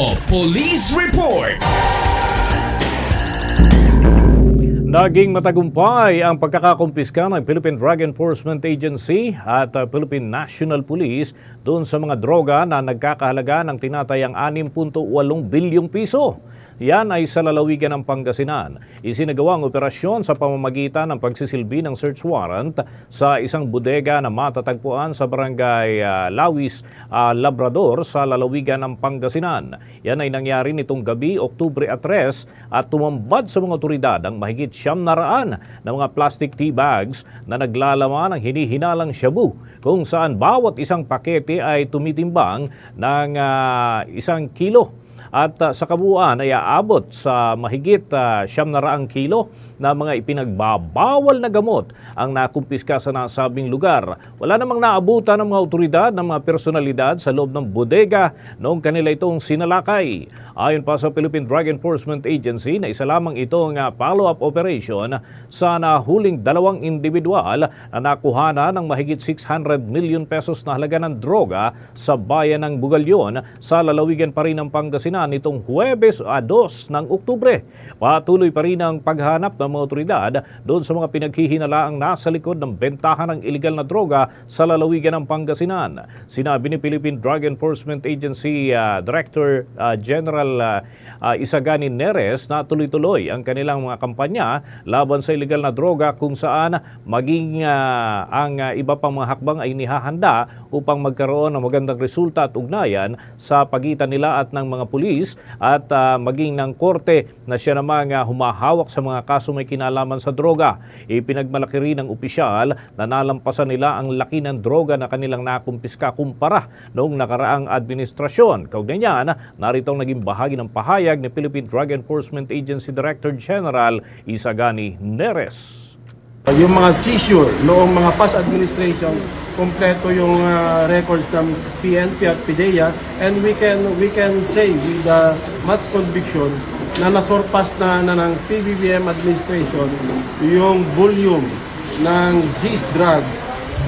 Bombo Police Report. Naging matagumpay ang pagkakakumpiska ng Philippine Drug Enforcement Agency at uh, Philippine National Police doon sa mga droga na nagkakahalaga ng tinatayang 6.8 bilyong piso. Yan ay sa lalawigan ng Pangasinan. Isinagawa ang operasyon sa pamamagitan ng pagsisilbi ng search warrant sa isang bodega na matatagpuan sa barangay uh, Lawis, uh, Labrador sa lalawigan ng Pangasinan. Yan ay nangyari nitong gabi, Oktubre at 3 at tumambad sa mga otoridad ang mahigit siyam na raan na mga plastic tea bags na naglalaman ng hinihinalang shabu kung saan bawat isang pakete ay tumitimbang ng ah, isang kilo at uh, sa kabuuan ay aabot sa mahigit uh, na raang kilo na mga ipinagbabawal na gamot ang nakumpiska sa nasabing lugar. Wala namang naabutan ng mga otoridad ng mga personalidad sa loob ng bodega noong kanila itong sinalakay. Ayon pa sa Philippine Drug Enforcement Agency na isa lamang itong uh, follow-up operation sa nahuling dalawang individual na nakuhana ng mahigit 600 million pesos na halaga ng droga sa bayan ng Bugalyon sa lalawigan pa rin ng Pangasinan nitong Huwebes a 2 ng Oktubre. Patuloy pa rin ang paghanap ng mga otoridad doon sa mga pinaghihinalaang nasa likod ng bentahan ng iligal na droga sa lalawigan ng Pangasinan. Sinabi ni Philippine Drug Enforcement Agency uh, Director uh, General uh, uh, Isagani Neres na tuloy-tuloy ang kanilang mga kampanya laban sa iligal na droga kung saan maging uh, ang uh, iba pang mga hakbang ay nihahanda upang magkaroon ng magandang resulta at ugnayan sa pagitan nila at ng mga pulis at uh, maging ng korte na siya namang uh, humahawak sa mga kaso may kinalaman sa droga. Ipinagmalaki rin ng opisyal na nalampasan nila ang laki ng droga na kanilang nakumpiska kumpara noong nakaraang administrasyon. Kaugnay niyan, narito ang naging bahagi ng pahayag ni Philippine Drug Enforcement Agency Director General Isagani Neres. Yung mga seizure noong mga past administration, kompleto yung ah, records ng PNP at PDEA and we can we can say with uh, much conviction na nasurpass na, na ng PBBM administration yung volume ng seized drugs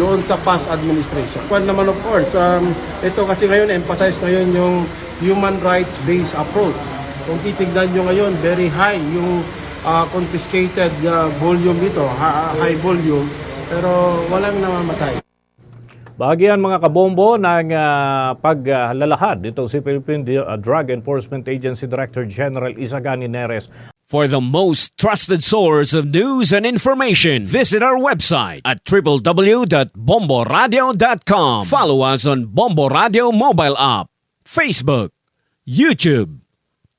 doon sa past administration. Kwan naman of course, um, ito kasi ngayon emphasize ngayon yung human rights based approach. Kung titignan nyo ngayon, very high yung uh, confiscated uh, volume dito, ha- high volume, pero walang namamatay. Bahagian mga kabombo ng uh, paglalahad nito si Philippine uh, Drug Enforcement Agency Director General Isagani Neres For the most trusted source of news and information, visit our website at www.bomboradio.com. Follow us on Bombo Radio mobile app, Facebook, YouTube,